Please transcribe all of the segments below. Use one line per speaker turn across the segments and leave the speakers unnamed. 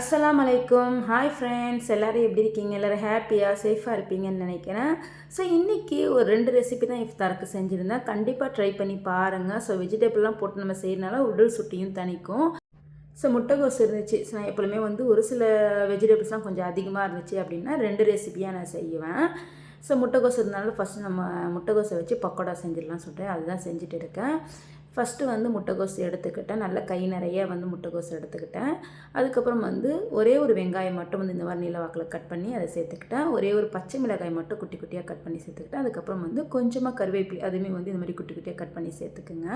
அஸ்லாம் அலைக்கும் hi friends எல்லோரும் எப்படி இருக்கீங்க? எல்லோரும் ஹாப்பியாக சேஃபாக இருப்பீங்கன்னு நினைக்கிறேன். ஸோ இன்றைக்கி ஒரு ரெண்டு ரெசிபி தான் இஃப்தாருக்கு செஞ்சுருந்தேன். கண்டிப்பாக ட்ரை பண்ணி பாருங்கள் ஸோ வெஜிடபிள்லாம் போட்டு நம்ம செய்யறனால உடல் சுட்டியும் தணிக்கும். ஸோ முட்டைகோஸ் இருந்துச்சு. ஸோ நான் எப்பொழுதுமே வந்து ஒரு சில வெஜிடபிள்ஸ்லாம் கொஞ்சம் அதிகமாக இருந்துச்சு அப்படின்னா ரெண்டு ரெசிபியாக நான் செய்வேன். ஸோ முட்டைகோஸ் இருந்தாலும் ஃபஸ்ட்டு நம்ம முட்டைகோஸை வச்சு பக்கோடா செஞ்சிடலாம் சொல்லிட்டு அதுதான் செஞ்சுட்டு இருக்கேன். ஃபஸ்ட்டு வந்து முட்டைகோஸ் எடுத்துக்கிட்டேன். நல்லா கை நிறைய வந்து முட்டைகோஸ் எடுத்துக்கிட்டேன். அதுக்கப்புறம் வந்து ஒரே ஒரு வெங்காயம் மட்டும் வந்து இந்த மாதிரி நீல வாக்கில் கட் பண்ணி அதை சேர்த்துக்கிட்டேன். ஒரே ஒரு பச்சை மிளகாய் மட்டும் குட்டி குட்டியாக கட் பண்ணி சேர்த்துக்கிட்டேன். அதுக்கப்புறம் வந்து கொஞ்சமாக கருவேப்பிலை அதுவுமே வந்து இந்த மாதிரி குட்டி குட்டியாக கட் பண்ணி சேர்த்துக்குங்க.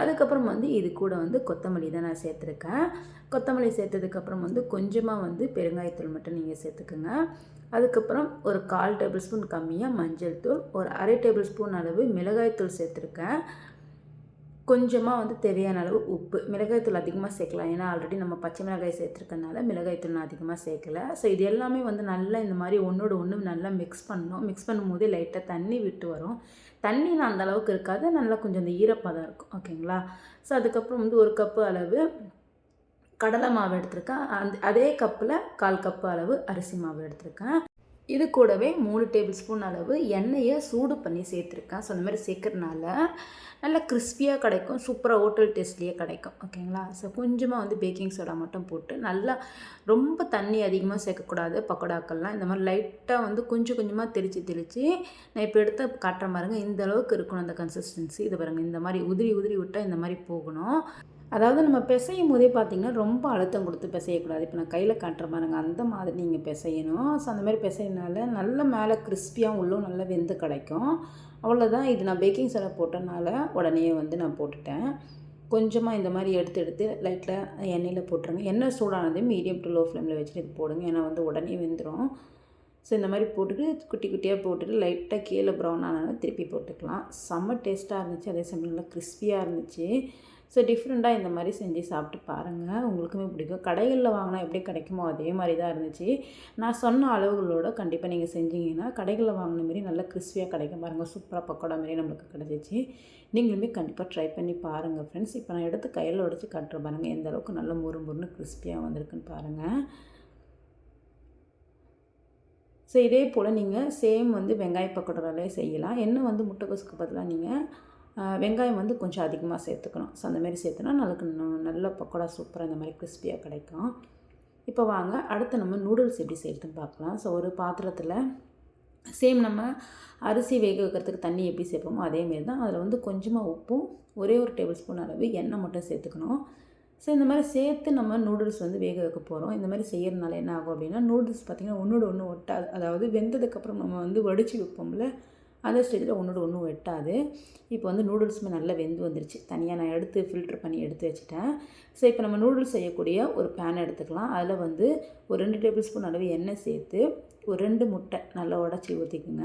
அதுக்கப்புறம் வந்து இது கூட வந்து கொத்தமல்லி தான் நான் சேர்த்துருக்கேன். கொத்தமல்லி சேர்த்ததுக்கப்புறம் வந்து கொஞ்சமாக வந்து பெருங்காயத்தூள் மட்டும் நீங்கள் சேர்த்துக்குங்க. அதுக்கப்புறம் ஒரு கால் டேபிள் ஸ்பூன் கம்மியாக மஞ்சள் தூள் ஒரு அரை டேபிள் ஸ்பூன் அளவு மிளகாய்த்தூள் சேர்த்துருக்கேன். கொஞ்சமாக வந்து தேவையான அளவு உப்பு. மிளகாய்த்தூள் அதிகமாக சேர்க்கலாம். ஏன்னா ஆல்ரெடி நம்ம பச்சை மிளகாய் சேர்த்துருக்கனால மிளகாய்த்தூள் நான் அதிகமாக சேர்க்கல. ஸோ இது எல்லாமே வந்து நல்லா இந்த மாதிரி ஒன்றோட ஒன்று நல்லா மிக்ஸ் பண்ணணும். மிக்ஸ் பண்ணும்போதே லைட்டாக தண்ணி விட்டு வரும். தண்ணி நான் அந்த அளவுக்கு இருக்காது. நல்லா கொஞ்சம் அந்த ஈரப்பதம் இருக்கும். ஓகேங்களா? ஸோ அதுக்கப்புறம் வந்து ஒரு கப்பு அளவு கடலை மாவு எடுத்திருக்கேன். அந்த அதே கப்பில் கால் கப்பு அளவு அரிசி மாவு எடுத்திருக்கேன். இது கூடவே மூணு டேபிள் ஸ்பூன் அளவு எண்ணெயை சூடு பண்ணி சேர்த்துருக்கேன். ஸோ அந்த மாதிரி சேர்க்குறனால நல்லா கிறிஸ்பியாக கிடைக்கும். சூப்பராக ஹோட்டல் டேஸ்ட்லேயே கிடைக்கும். ஓகேங்களா ஸோ கொஞ்சமாக வந்து பேக்கிங் சோடா மட்டும் போட்டு நல்லா ரொம்ப தண்ணி அதிகமாக சேர்க்கக்கூடாது. பக்கோடாக்கள்லாம் இந்த மாதிரி லைட்டாக வந்து கொஞ்சம் கொஞ்சமாக தெளித்து தெளித்து நான் இப்போ எடுத்து காட்டுற பாருங்கள் இந்த அளவுக்கு இருக்கணும் அந்த கன்சிஸ்டன்சி இது பாருங்கள் இந்த மாதிரி உதிரி உதிரி விட்டால் இந்த மாதிரி போகணும். அதாவது நம்ம பிசையும் போதே பார்த்திங்கன்னா ரொம்ப அழுத்தம் கொடுத்து பிசையக்கூடாது. இப்போ நான் கையில் காட்டுற பாருங்க அந்த மாதிரி நீங்கள் பிசையணும். ஸோ அந்த மாதிரி பிசையினால நல்ல மேலே கிறிஸ்பியாக உள்ளும் நல்லா வெந்து கிடைக்கும். அவ்வளோதான் இது நான் பேக்கிங் சோடா போட்டனால உடனே வந்து நான் போட்டுட்டேன். கொஞ்சமாக இந்த மாதிரி எடுத்து எடுத்து லைட்டில் எண்ணெயில் போட்டுருங்க. எண்ணெய் சூடானது மீடியம் டு லோ ஃப்ளேமில் வச்சுட்டு இது போடுங்க. ஏன்னா வந்து உடனே வெந்துடும் ஸோ இந்த மாதிரி போட்டுட்டு குட்டி குட்டியாக போட்டுட்டு லைட்டாக கீழே ப்ரௌன் ஆனாலும் திருப்பி போட்டுக்கலாம். செம்ம டேஸ்ட்டாக இருந்துச்சு. அதே சமயம் நல்லா கிறிஸ்பியாக இருந்துச்சு. ஸோ டிஃப்ரெண்ட்டாக இந்த மாதிரி செஞ்சு சாப்பிட்டு பாருங்கள் உங்களுக்குமே பிடிக்கும். கடைகளில் வாங்கினா எப்படி கிடைக்குமோ அதே மாதிரி தான் இருந்துச்சு. நான் சொன்ன அளவுகளோட கண்டிப்பாக நீங்கள் செஞ்சீங்கன்னா கடைகளில் வாங்கின மாரி நல்லா கிறிஸ்பியாக கிடைக்கும் பாருங்கள் சூப்பராக பக்கோடா மாரி நம்மளுக்கு கிடச்சிச்சு. நீங்களுமே கண்டிப்பாக ட்ரை பண்ணி பாருங்கள் ஃப்ரெண்ட்ஸ் இப்போ நான் எடுத்து கையில் உடச்சி கட்டுற பாருங்கள் எந்த அளவுக்கு நல்ல முறு முறுன்னு கிறிஸ்பியாக வந்திருக்குன்னு பாருங்கள் ஸோ இதே போல் நீங்கள் சேம் வந்து வெங்காய பக்கோடாலே செய்யலாம். என்ன வந்து முட்டைக்கோசுக்கு பதிலாக நீங்கள் வெங்காயம் வந்து கொஞ்சம் அதிகமாக சேர்த்துக்கணும். ஸோ அந்தமாரி சேர்த்துனா நல்ல நல்ல பக்கோடா சூப்பராக இந்த மாதிரி கிறிஸ்பியாக கிடைக்கும். இப்போ வாங்க அடுத்து நம்ம நூடுல்ஸ் எப்படி செய்யறதுன்னு பார்க்கலாம். ஸோ ஒரு பாத்திரத்தில் சேம் நம்ம அரிசி வேக வைக்கிறதுக்கு தண்ணி எப்படி சேர்ப்போமோ அதேமாரி தான் அதில் வந்து கொஞ்சமாக உப்பும் ஒரே ஒரு டேபிள் ஸ்பூன் அளவு எண்ணெய் மட்டும் சேர்த்துக்கணும். ஸோ இந்த மாதிரி சேர்த்து நம்ம நூடுல்ஸ் வந்து வேக வைக்க போகிறோம் இந்த மாதிரி செய்கிறதுனால என்ன ஆகும் அப்படின்னா நூடுல்ஸ் பார்த்திங்கன்னா ஒன்றோட ஒன்று ஒட்டாது அதாவது வெந்ததுக்கப்புறம் நம்ம வந்து வடித்து வைப்போம்ல அந்த ஸ்டேஜில் ஒன்றோட ஒன்றும் வெட்டாது. இப்போ வந்து நூடுல்ஸுமே நல்லா வெந்து வந்துருச்சு. தனியாக நான் எடுத்து ஃபில்ட்ரு பண்ணி எடுத்து வச்சுட்டேன். ஸோ இப்போ நம்ம நூடுல்ஸ் செய்யக்கூடிய ஒரு பேன் எடுத்துக்கலாம். அதில் வந்து ஒரு ரெண்டு டேபிள் ஸ்பூன் அளவு எண்ணெய் சேர்த்து ஒரு ரெண்டு முட்டை நல்லா உடச்சி ஊற்றிக்குங்க.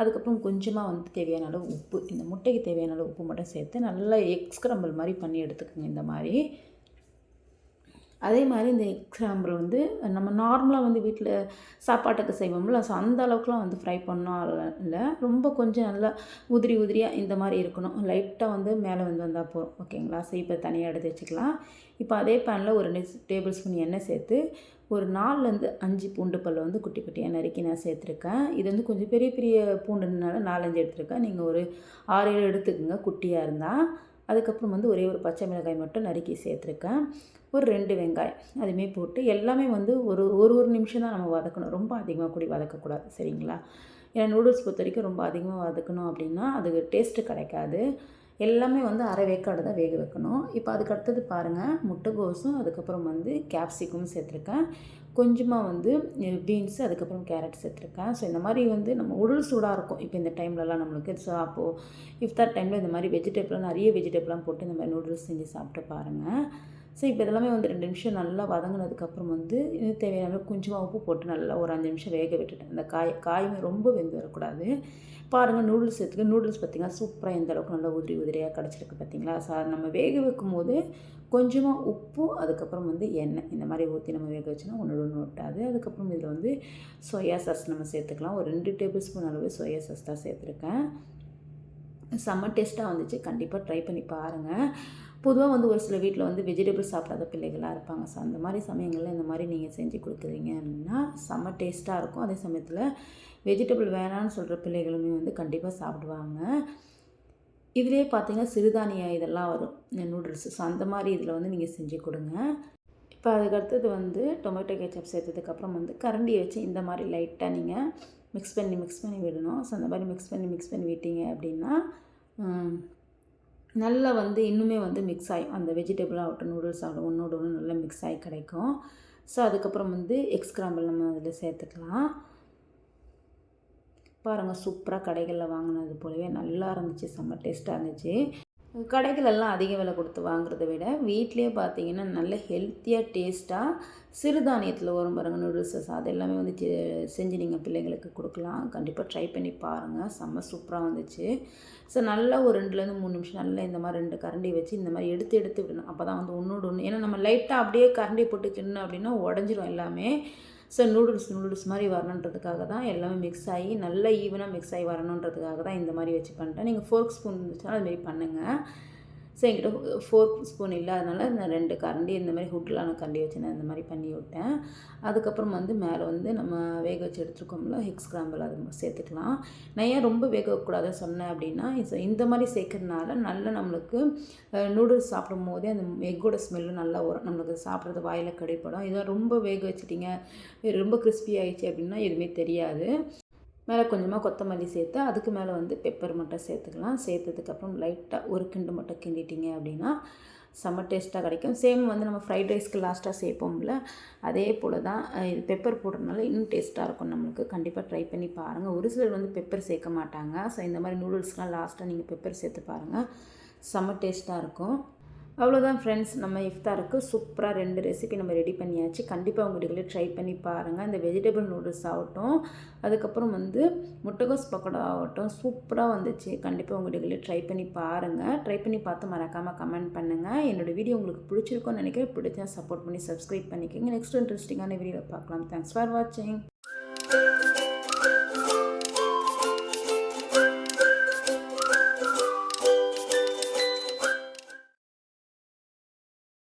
அதுக்கப்புறம் கொஞ்சமாக வந்து தேவையான அளவு உப்பு. இந்த முட்டைக்கு தேவையான அளவு உப்பு மட்டும் சேர்த்து நல்லா எக்ஸ்க்ரம்பிள் மாதிரி பண்ணி எடுத்துக்கோங்க இந்த மாதிரி. அதே மாதிரி இந்த எக்ஸாம்பிள் வந்து நம்ம நார்மலாக வந்து வீட்டில் சாப்பாட்டுக்கு செய்வோம்ல ஸோ அந்த அளவுக்குலாம் வந்து ஃப்ரை பண்ணால் இல்லை ரொம்ப கொஞ்சம் நல்லா உதிரி உதிரியாக இந்த மாதிரி இருக்கணும். லைட்டாக வந்து மேலே வந்து வந்தால் போதும். ஓகேங்களா ஸோ இப்போ தனியாக எடுத்து வச்சுக்கலாம். இப்போ அதே பேனில் ஒரு டேபிள் ஸ்பூன் எண்ணெய் சேர்த்து ஒரு நாலுலேருந்து அஞ்சு பூண்டு பல்ல வந்து குட்டி குட்டியாக நறுக்கி நான் சேர்த்துருக்கேன். இது வந்து கொஞ்சம் பெரிய பெரிய பூண்டுனால நாலஞ்சு எடுத்துருக்கேன். நீங்கள் ஒரு ஆறு ஏழு எடுத்துக்கோங்க குட்டியாக இருந்தால் அதுக்கப்புறம் வந்து ஒரே ஒரு பச்சை மிளகாய் மட்டும் நறுக்கி சேர்த்துருக்கேன். ஒரு ரெண்டு வெங்காயம் அதுவுமே போட்டு எல்லாமே வந்து ஒரு ஒரு ஒரு நிமிஷம் தான் நம்ம வதக்கணும். ரொம்ப அதிகமாக கூடி வதக்கக்கூடாது சரிங்களா? ஏன்னா நூடுல்ஸ் பொறுத்த வரைக்கும் ரொம்ப அதிகமாக வதக்கணும் அப்படின்னா அதுக்கு டேஸ்ட்டு கிடைக்காது. எல்லாமே வந்து அரை வேக்காடு தான் வேக வைக்கணும். இப்போ அதுக்கு அடுத்தது பாருங்கள் முட்டைகோஸும் அதுக்கப்புறம் வந்து கேப்சிக்கும் சேர்த்துருக்கேன். கொஞ்சமாக வந்து பீன்ஸு அதுக்கப்புறம் கேரட் சேர்த்துருக்கேன். ஸோ இந்த மாதிரி வந்து நம்ம உடல் சூடாக இருக்கும். இப்போ இந்த டைம்லலாம் நம்மளுக்கு ஸோ அப்போது இஃப்தார் டைமில் இந்த மாதிரி வெஜிடபிள்லாம் நிறைய வெஜிடபிளாக போட்டு இந்த மாதிரி நூடுல்ஸ் செஞ்சு சாப்பிட்டு பாருங்கள் ஸோ இப்போ இதெல்லாமே வந்து ரெண்டு நிமிஷம் நல்லா வதங்கினதுக்கப்புறம் வந்து இது தேவையான கொஞ்சமாக உப்பு போட்டு நல்லா ஒரு அஞ்சு நிமிஷம் வேக விட்டுட்டேன். இந்த காய் காயுமே ரொம்ப வெந்து வரக்கூடாது. பாருங்கள் நூடுல்ஸ் எடுத்துக்க நூடுல்ஸ் பார்த்திங்கன்னா சூப்பராக எந்த அளவுக்கு நல்லா உதிரி உதிரியாக கிடச்சிருக்கு பார்த்தீங்களா சார் நம்ம வேக வைக்கும் போது கொஞ்சமாக உப்பு அதுக்கப்புறம் வந்து எண்ணெய். இந்த மாதிரி ஊற்றி நம்ம வேக வச்சோன்னா ஒன்று ஒன்று விட்டாது அதுக்கப்புறம் இதில் வந்து சோயா சாஸ் நம்ம சேர்த்துக்கலாம். ஒரு ரெண்டு டேபிள் ஸ்பூன் அளவு சோயா சாஸ் தான் சேர்த்துருக்கேன். செம்ம டேஸ்ட்டாக வந்துச்சு. கண்டிப்பாக ட்ரை பண்ணி பாருங்கள் பொதுவாக வந்து ஒரு சில வீட்டில் வந்து வெஜிடபிள் சாப்பிடாத பிள்ளைகளாக இருப்பாங்க. ஸோ அந்த மாதிரி சமயங்களில் இந்த மாதிரி நீங்கள் செஞ்சு கொடுக்குறீங்க அப்படின்னா செம்ம டேஸ்ட்டாக இருக்கும். அதே சமயத்தில் வெஜிடபிள் வேணான்னு சொல்கிற பிள்ளைகளுமே வந்து கண்டிப்பாக சாப்பிடுவாங்க. இதுலேயே பார்த்தீங்கன்னா சிறுதானிய இதெல்லாம் வரும். நூடுல்ஸ் ஸோ அந்த மாதிரி இதில் வந்து நீங்கள் செஞ்சு கொடுங்க. இப்போ அதுக்கு அடுத்தது வந்து டொமேட்டோ கேச்சப் சேர்த்ததுக்கப்புறம் வந்து கரண்டியை வச்சு இந்த மாதிரி லைட்டாக நீங்கள் மிக்ஸ் பண்ணி மிக்ஸ் பண்ணி விடணும். ஸோ அந்த மாதிரி மிக்ஸ் பண்ணி மிக்ஸ் பண்ணி விட்டீங்க அப்படின்னா நல்லா வந்து இன்னுமே வந்து மிக்ஸ் ஆகி அந்த வெஜிடபிள் ஆகட்டும் நூடுல்ஸ் ஆகட்டும் ஒன்றோட ஒன்று நல்லா மிக்ஸ் ஆகி கிடைக்கும். ஸோ அதுக்கப்புறம் வந்து எக்ஸ் கிராம்பிள் நம்ம அதில் சேர்த்துக்கலாம். பாருங்கள் சூப்பராக கடைகளில் வாங்கினது போலவே நல்லா இருந்துச்சு செம்ம டேஸ்ட்டாக இருந்துச்சு. கடைகளெல்லாம் அதிக விலை கொடுத்து வாங்குறத விட வீட்டிலேயே பார்த்தீங்கன்னா நல்ல ஹெல்த்தியாக டேஸ்ட்டாக சிறுதானியத்தில் வரும் பாருங்க நூடுல்ஸஸ் அது எல்லாமே வந்து செ- செஞ்சு நீங்கள் பிள்ளைங்களுக்கு கொடுக்கலாம். கண்டிப்பாக ட்ரை பண்ணி பாருங்கள் செம்ம சூப்பராக வந்துச்சு. ஸோ நல்லா ஒரு ரெண்டுலேருந்து மூணு நிமிஷம் நல்லா இந்த மாதிரி ரெண்டு கரண்டி வச்சு இந்த மாதிரி எடுத்து எடுத்து விடணும். அப்போ தான் வந்து ஒன்றோடு ஒன்று ஏன்னா நம்ம லைட்டாக அப்படியே கரண்டி போட்டு தின்னு அப்படின்னா உடஞ்சிரும் எல்லாமே. ஸோ நூடுல்ஸ் நூடுல்ஸ் மாதிரி வரணுன்றதுக்காக தான் எல்லாமே மிக்ஸ் ஆகி நல்லா ஈவனாக மிக்ஸ் ஆகி வரணுன்றதுக்காக தான் இந்த மாதிரி வச்சு பண்ணிட்டேன். நீங்கள் ஃபோர்க் ஸ்பூன் இருந்துச்சுன்னா அதுமாரி பண்ணுங்கள் ஸோ என்கிட்ட ஃபோர்க் ஸ்பூன் இல்லாதனால நான் ரெண்டு கரண்டி இந்த மாதிரி ஹுட்டிலான கரண்டி வச்சு நான் இந்த மாதிரி பண்ணி விட்டேன். அதுக்கப்புறம் வந்து மேலே வந்து நம்ம வேக வச்சு எடுத்துருக்கோம்ல ஹெக்ஸ் கிராம்பில் அது சேர்த்துக்கலாம். நான் ஏன் ரொம்ப வேக வைக்கக்கூடாதுன்னு சொன்னேன் அப்படின்னா இது- இந்த மாதிரி சேர்க்கறதுனால நல்லா நம்மளுக்கு நூடுல்ஸ் சாப்பிடும் போதே அந்த எக்கோட ஸ்மெல்லும் நல்லா வரும். நம்மளுக்கு சாப்பிட்றது வாயில் கடிப்படும். இதை ரொம்ப வேக வச்சிட்டிங்க ரொம்ப கிறிஸ்பி ஆயிடுச்சு அப்படின்னா எதுவுமே தெரியாது. மேலே கொஞ்சமாக கொத்தமல்லி சேர்த்து அதுக்கு மேலே வந்து பெப்பர் மட்டும் சேர்த்துக்கலாம். சேர்த்ததுக்கப்புறம் லைட்டாக ஒரு கிண்டு மட்டும் கிண்டிட்டிங்க அப்படின்னா செம்ம டேஸ்ட்டாக கிடைக்கும். சேம் வந்து நம்ம ஃப்ரைட் ரைஸ்க்கு லாஸ்ட்டாக சேர்ப்போம்ல அதே போல் தான் இது பெப்பர் போடுறதுனால இன்னும் டேஸ்ட்டாக இருக்கும் நம்மளுக்கு. கண்டிப்பாக ட்ரை பண்ணி பாருங்கள் ஒரு சிலர் வந்து பெப்பர் சேர்க்க மாட்டாங்க. ஸோ இந்த மாதிரி நூடுல்ஸ்லாம் லாஸ்ட்டாக நீங்கள் பெப்பர் சேர்த்து பாருங்கள் செம்ம டேஸ்ட்டாக இருக்கும். அவ்வளோதான் ஃப்ரெண்ட்ஸ் நம்ம இஃப்தாருக்கு சூப்பராக ரெண்டு ரெசிபி நம்ம ரெடி பண்ணியாச்சு. கண்டிப்பாக உங்கள் வீடுகளில் ட்ரை பண்ணி பாருங்கள் இந்த வெஜிடபிள் நூடுல்ஸ் ஆகட்டும் அதுக்கப்புறம் வந்து முட்டைகோஸ் பக்கோடா ஆகட்டும் சூப்பராக வந்துச்சு. கண்டிப்பாக உங்கள் வீடுகளில் ட்ரை பண்ணி பாருங்கள் ட்ரை பண்ணி பார்த்து மறக்காமல் கமெண்ட் பண்ணுங்கள் என்னோடய வீடியோ உங்களுக்கு பிடிச்சிருக்கும்னு நினைக்கிறேன். பிடிச்சா சப்போர்ட் பண்ணி சப்ஸ்கிரைப் பண்ணிக்கோங்க. நெக்ஸ்ட் இன்ட்ரெஸ்டிங்கான வீடியோவை பார்க்கலாம். தேங்க்ஸ் ஃபார் வாட்சிங்